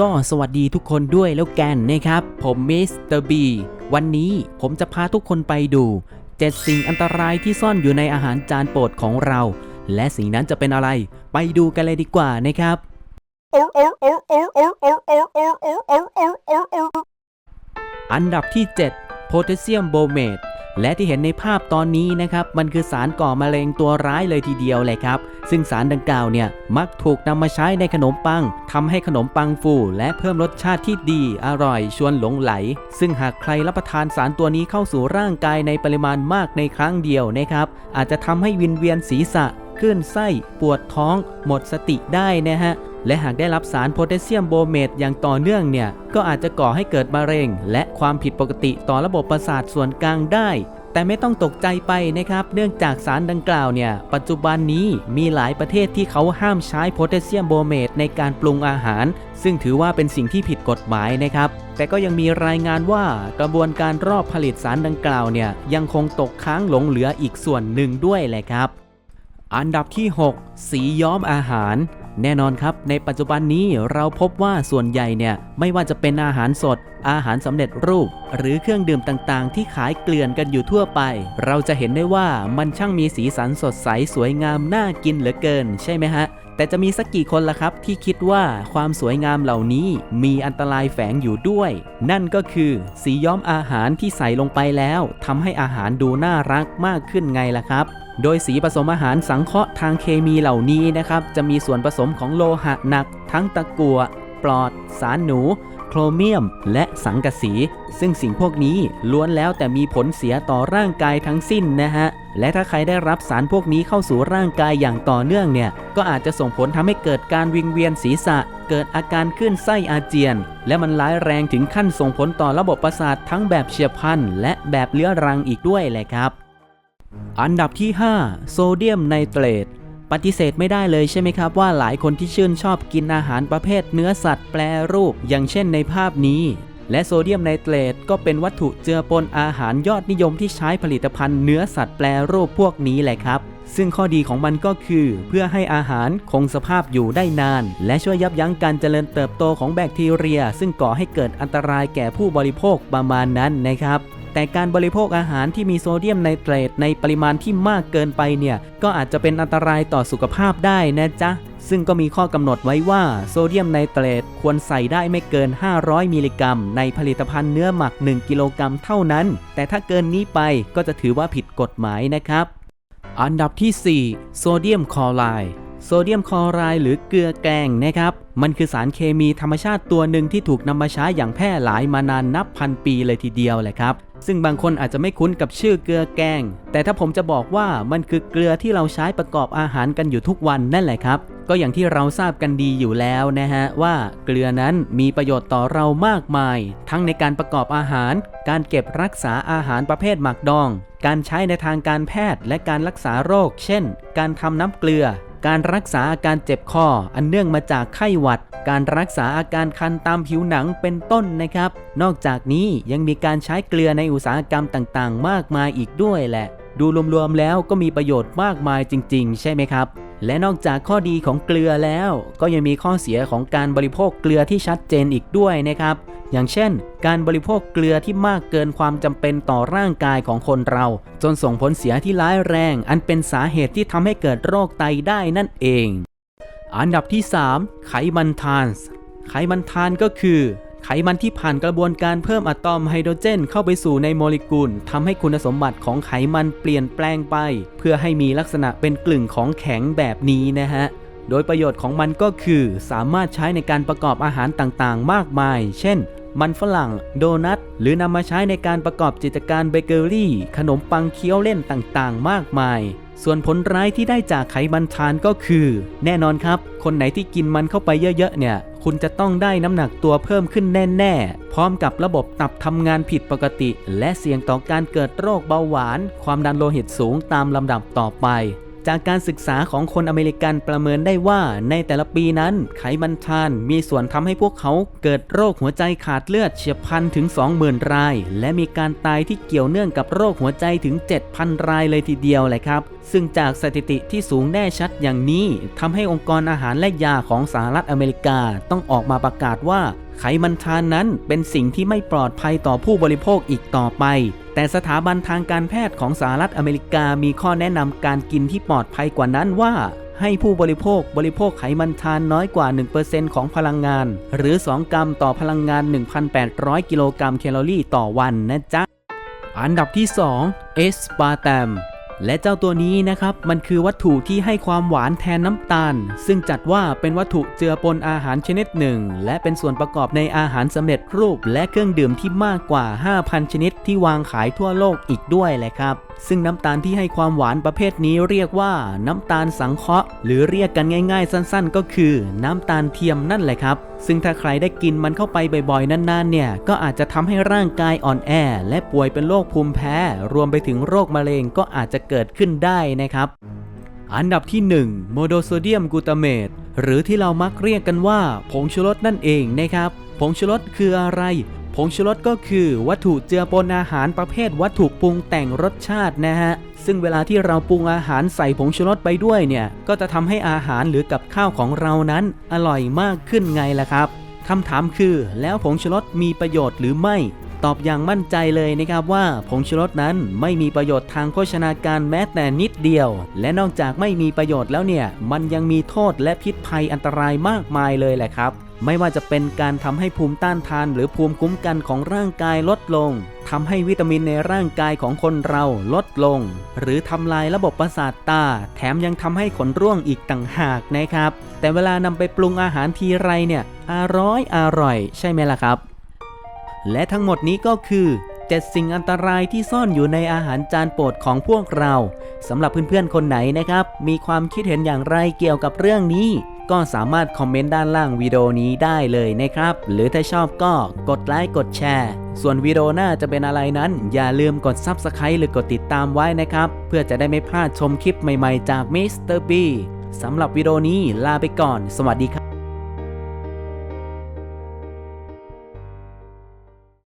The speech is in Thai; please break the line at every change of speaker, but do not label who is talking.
ก็สวัสดีทุกคนด้วยแล้วกันนะครับ ผมมิสเตอร์บีวันนี้ผมจะพาทุกคนไปดู 7 สิ่งอันตรายที่ซ่อนอยู่ในอาหารจานโปรดของเรา และสิ่งนั้นจะเป็นอะไร ไปดูกันเลยดีกว่านะครับ อันดับที่ 7 โพแทสเซียมโบเมต และที่เห็นในภาพตอนนี้นะครับมันคือสารก่อมะเร็งตัวร้ายเลยทีเดียวเลยครับ ซึ่งสารดังกล่าวเนี่ยมักถูกนำมาใช้ในขนมปังทำให้ขนมปังฟู และเพิ่มรสชาติที่ดี อร่อย ชวนหลงไหล ซึ่งหากใครรับประทานสารตัวนี้เข้าสู่ร่างกายในปริมาณมากในครั้งเดียวนะครับอาจจะทำให้วินเวียนศีรษะ คลื่นไส้ ปวดท้อง หมดสติได้นะฮะ และหากได้รับสารโพแทสเซียมโบเมตอย่างต่อเนื่องเนี่ย ก็อาจจะก่อให้เกิดมะเร็ง และความผิดปกติต่อระบบประสาทส่วนกลางได้แต่ไม่ต้องตกใจไปนะครับ เนื่องจากสารดังกล่าวเนี่ย ปัจจุบันนี้มีหลายประเทศที่เขาห้ามใช้โพแทสเซียมโบเมตในการปรุงอาหาร ซึ่งถือว่าเป็นสิ่งที่ผิดกฎหมายนะครับ แต่ก็ยังมีรายงานว่ากระบวนการรอบผลิตสารดังกล่าวเนี่ย ยังคงตกค้างหลงเหลืออีกส่วนหนึ่งด้วยแหละครับ อันดับที่ 6 สีย้อมอาหาร แน่นอนครับ ในปัจจุบันนี้เราพบว่าส่วนใหญ่เนี่ย ไม่ว่าจะเป็นอาหารสด อาหารสำเร็จรูป หรือเครื่องดื่มต่างๆ ที่ขายเกลื่อนกันอยู่ทั่วไป เราจะเห็นได้ว่ามันช่างมีสีสันสดใสสวยงามน่ากินเหลือเกิน ใช่ไหมฮะ แต่จะมีสักกี่คนล่ะครับ ที่คิดว่าความสวยงามเหล่านี้มีอันตรายแฝงอยู่ด้วย นั่นก็คือสีย้อมอาหารที่ใส่ลงไปแล้วทำให้อาหารดูน่ารักมากขึ้นไงล่ะครับโดยสีผสมอาหารสังเคราะห์ทางเคมีเหล่านี้นะครับ จะมีส่วนผสมของโลหะหนัก ทั้งตะกั่วปลอด สารหนู โครเมียม และสังกะสี ซึ่งสิ่งพวกนี้ล้วนแล้วแต่มีผลเสียต่อร่างกายทั้งสิ้นนะฮะ และถ้าใครได้รับสารพวกนี้เข้าสู่ร่างกายอย่างต่อเนื่องเนี่ย ก็อาจจะส่งผลทำให้เกิดการวิงเวียนศีรษะ เกิดอาการขึ้นไส้อาเจียน และมันร้ายแรงถึงขั้นส่งผลต่อระบบประสาททั้งแบบเฉียบพลันและแบบเลื้อรังอีกด้วยแหละครับ อันดับที่ 5 โซเดียมไนเตรต ปฏิเสธไม่ได้เลยใช่ไหมครับว่าหลายคนที่ชื่นชอบกินอาหารประเภทเนื้อสัตว์แปรรูป อย่างเช่นในภาพนี้ และโซเดียมไนเตรตก็เป็นวัตถุเจือปนอาหารยอดนิยมที่ใช้ผลิตภัณฑ์เนื้อสัตว์แปรรูปพวกนี้แหละครับ ซึ่งข้อดีของมันก็คือ เพื่อให้อาหารคงสภาพอยู่ได้นาน และช่วยยับยั้งการเจริญเติบโตของแบคทีเรีย ซึ่งก่อให้เกิดอันตรายแก่ผู้บริโภคประมาณนั้นนะครับ แต่การบริโภคอาหารที่มีโซเดียมไนเตรตในปริมาณที่มากเกินไปเนี่ย ก็อาจจะเป็นอันตรายต่อสุขภาพได้นะจ๊ะ ซึ่งก็มีข้อกำหนดไว้ว่าโซเดียมไนเตรตควรใส่ได้ไม่เกิน 500 มิลลิกรัม ในผลิตภัณฑ์เนื้อหมัก 1 กิโลกรัมเท่านั้น แต่ถ้าเกินนี้ไปก็จะถือว่าผิดกฎหมายนะครับ อันดับที่ 4 โซเดียมคลอไรด์โซเดียมคลอไรด์หรือเกลือแกงนะครับ มันคือสารเคมีธรรมชาติตัวหนึ่งที่ถูกนำมาใช้อย่างแพร่หลายมานานนับพันปีเลยทีเดียวแหละครับ ซึ่งบางคนอาจจะไม่คุ้นกับชื่อเกลือแกง แต่ถ้าผมจะบอกว่ามันคือเกลือที่เราใช้ประกอบอาหารกันอยู่ทุกวันนั่นแหละครับ ก็อย่างที่เราทราบกันดีอยู่แล้วนะฮะว่าเกลือนั้นมีประโยชน์ต่อเรามากมาย ทั้งในการประกอบอาหาร การเก็บรักษาอาหารประเภทหมักดอง การใช้ในทางการแพทย์และการรักษาโรค เช่น การทำน้ำเกลือ การรักษาอาการเจ็บคออันเนื่องมาจากไข้หวัด การรักษาอาการคันตามผิวหนังเป็นต้นนะครับ นอกจากนี้ยังมีการใช้เกลือในอุตสาหกรรมต่างๆ มากมายอีกด้วยแหละ ดูรวมๆแล้วก็มีประโยชน์มากมายจริง ๆ ใช่ไหมครับและนอกจากข้อดีของเกลือแล้ว ก็ยังมีข้อเสียของการบริโภคเกลือที่ชัดเจนอีกด้วยนะครับ อย่างเช่น การบริโภคเกลือที่มากเกินความจำเป็นต่อร่างกายของคนเรา จนส่งผลเสียที่ร้ายแรง อันเป็นสาเหตุที่ทำให้เกิดโรคไตได้นั่นเอง อันดับที่ 3 ไขมันทานส์ไขมันทานก็คือ ไขมันที่ผ่านกระบวนการเพิ่มอะตอมไฮโดรเจนเข้าไปสู่ในโมเลกุลทำให้คุณสมบัติของไขมันเปลี่ยนแปลงไป เพื่อให้มีลักษณะเป็นกลึ่งของแข็งแบบนี้นะฮะโดยประโยชน์ของมันก็คือสามารถใช้ในการประกอบอาหารต่างๆ มากมาย เช่น มันฝรั่ง โดนัท หรือนำมาใช้ในการประกอบกิจการเบเกอรี่ ขนมปังเคี้ยวเล่นต่างๆ มากมาย ส่วนผลร้ายที่ได้จากไขมันทานก็คือ แน่นอนครับ คนไหนที่กินมันเข้าไปเยอะๆเนี่ย คุณจะต้องได้น้ำหนักตัวเพิ่มขึ้นแน่ๆ พร้อมกับระบบตับทำงานผิดปกติ และเสี่ยงต่อการเกิดโรคเบาหวาน ความดันโลหิตสูงตามลำดับต่อไป จากการศึกษาของคนอเมริกันประเมินได้ว่า ในแต่ละปีนั้นไขมันทานมีส่วนทำให้พวกเขาเกิดโรคหัวใจขาดเลือดเฉียบพลันถึง 20,000 ราย และมีการตายที่เกี่ยวเนื่องกับโรคหัวใจถึง 7,000 รายเลยทีเดียวเลยครับ ซึ่งจากสถิติที่สูงแน่ชัดอย่างนี้ทำให้องค์กรอาหารและยาของสหรัฐอเมริกาต้องออกมาประกาศว่าไขมันทานนั้นเป็นสิ่งที่ไม่ปลอดภัยต่อผู้บริโภคอีกต่อไป แต่สถาบันทางการแพทย์ของสหรัฐอเมริกามีข้อแนะนำการกินที่ปลอดภัยกว่านั้นว่า ให้ผู้บริโภคบริโภคไขมันทานน้อยกว่า 1%ของพลังงาน หรือ 2 กรัมต่อพลังงาน 1,800 กิโลกรัมแคลอรี่ต่อวันนะจ๊ะ อันดับที่ 2 เอสปาร์ตม และเจ้าตัวนี้นะครับมันคือวัตถุที่ให้ความหวานแทนน้ำตาล ซึ่งจัดว่าเป็นวัตถุเจือปนอาหารชนิดหนึ่ง และเป็นส่วนประกอบในอาหารสำเร็จรูป และเครื่องดื่มที่มากกว่า 5,000 ชนิดที่วางขายทั่วโลกอีกด้วยแหละครับ ซึ่งน้ำตาลที่ให้ความหวานประเภทนี้เรียกว่าน้ำตาลสังเคราะห์ หรือเรียกกันง่าย ๆ สั้นๆ ก็คือ น้ำตาลเทียมนั่นแหละครับ ซึ่งถ้าใครได้กินมันเข้าไปบ่อยๆ นานๆ เนี่ย ก็อาจจะทำให้ร่างกายอ่อนแอ และป่วยเป็นโรคภูมิแพ้ รวมไปถึงโรคมะเร็งก็อาจจะเกิดขึ้นได้นะครับ อันดับที่ 1 โมโดโซเดียมกูตาเมตหรือที่เรามักเรียกกันว่าผงชูรสนั่นเองนะครับผงชูรสคืออะไร ผงชูรสก็คือวัตถุเจือปนอาหารประเภทวัตถุปรุงแต่งรสชาตินะฮะ ซึ่งเวลาที่เราปรุงอาหารใส่ผงชูรสไปด้วยเนี่ย ก็จะทำให้อาหารหรือกับข้าวของเรานั้นอร่อยมากขึ้นไงล่ะครับคำถามคือ แล้วผงชูรสมีประโยชน์หรือไม่ ตอบอย่างมั่นใจเลยนะครับว่าผงชูรสนั้นไม่มีประโยชน์ทางโภชนาการแม้แต่นิดเดียว และนอกจากไม่มีประโยชน์แล้วเนี่ย มันยังมีโทษและพิษภัยอันตรายมากมายเลยแหละครับ ไม่ว่าจะเป็นการทำให้ภูมิต้านทานหรือภูมิคุ้มกันของร่างกายลดลงทำให้วิตามินในร่างกายของคนเราลดลง หรือทำลายระบบประสาทตา แถมยังทำให้ขนร่วงอีกต่างหากนะครับ แต่เวลานำไปปรุงอาหารทีไรเนี่ยอร่อยอร่อย ใช่ไหมล่ะครับ และทั้งหมดนี้ก็คือ7สิ่งอันตรายที่ซ่อนอยู่ในอาหารจานโปรดของพวกเราสำหรับเพื่อนๆคนไหนนะครับ มีความคิดเห็นอย่างไรเกี่ยวกับเรื่องนี้ ก็สามารถคอมเมนต์ด้านล่างวิดีโอนี้ได้เลยนะครับ หรือถ้าชอบก็กดไลค์กดแชร์ ส่วนวิดีโอหน้าจะเป็นอะไรนั้น อย่าลืมกด Subscribe หรือกดติดตามไว้นะครับ เพื่อจะได้ไม่พลาดชมคลิปใหม่ๆจากมิสเตอร์บีสำหรับวิดีโอนี้ลาไปก่อน สวัสดีครับ